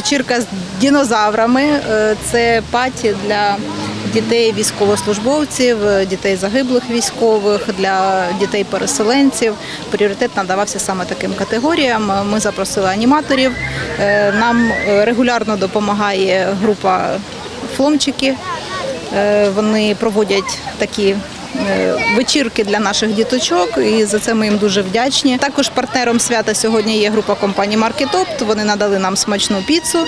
вечірка з динозаврами. Е, Це паті для дітей військовослужбовців, дітей загиблих військових, для дітей-переселенців. Пріоритет надавався саме таким категоріям. Ми запросили аніматорів. Е, Нам е, регулярно допомагає група фломчики. Вони проводять такі вечірки для наших діточок, і за це ми їм дуже вдячні. Також партнером свята сьогодні є група компанії Маркетопт. Вони надали нам смачну піцу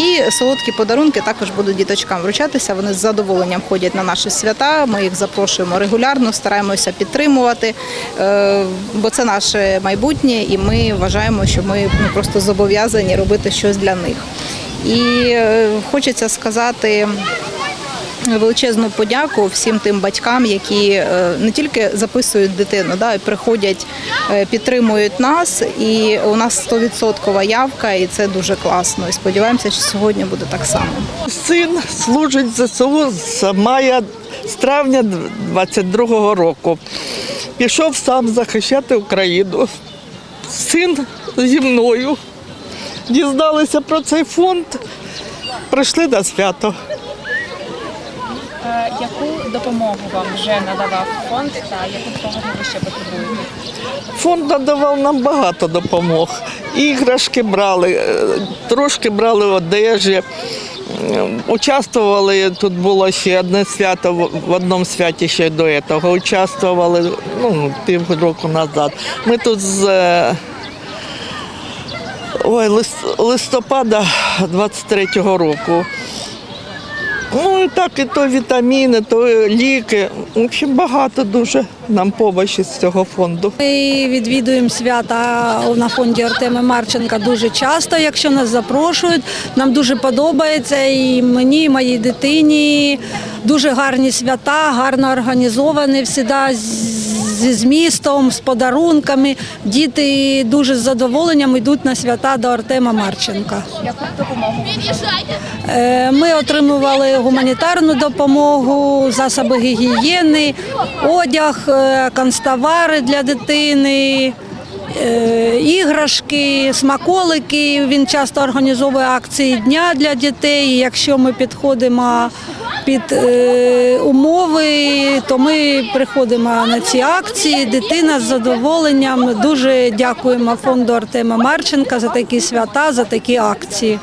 і солодкі подарунки також будуть діточкам вручатися. Вони з задоволенням ходять на наші свята. Ми їх запрошуємо регулярно, стараємося підтримувати, е, бо це наше майбутнє, і ми вважаємо, що ми просто зобов'язані робити щось для них. І е, хочеться сказати. Величезну подяку всім тим батькам, які е, не тільки записують дитину, да, приходять, е, підтримують нас. І у нас 100% явка, і це дуже класно. І сподіваємося, що сьогодні буде так само. Син служить ЗСУ з мая з травня 22-го року. Пішов сам захищати Україну. Син зі мною. Дізналися про цей фонд, прийшли на свято. Е, Яку допомогу вам вже надавав фонд та яку допомогу ви ще потребуєте? Фонд надавав нам багато допомог. Іграшки брали, е, трошки брали одежі. Участвували, тут було ще одне свято, в- одному святі ще до цього. Участвували ну, півроку назад. Ми тут з е, ой, лист- листопада 23-го року. Ну і так, і то вітаміни, то ліки. В общем, багато дуже нам помощі з цього фонду. Ми відвідуємо свята на фонді Артема Марченка дуже часто, якщо нас запрошують. Нам дуже подобається і мені, і моїй дитині. Дуже гарні свята, гарно організовані, завжди зі змістом, з подарунками. Діти дуже з задоволенням йдуть на свята до Артема Марченка. Е, Ми отримували гуманітарну допомогу, засоби гігієни, одяг, е, канцтовари для дитини, е, іграшки, смаколики. Він часто організовує акції дня для дітей. Якщо ми підходимо під е, умови, то ми приходимо на ці акції. Дитина з задоволенням. Дуже дякуємо фонду Артема Марченка за такі свята, за такі акції.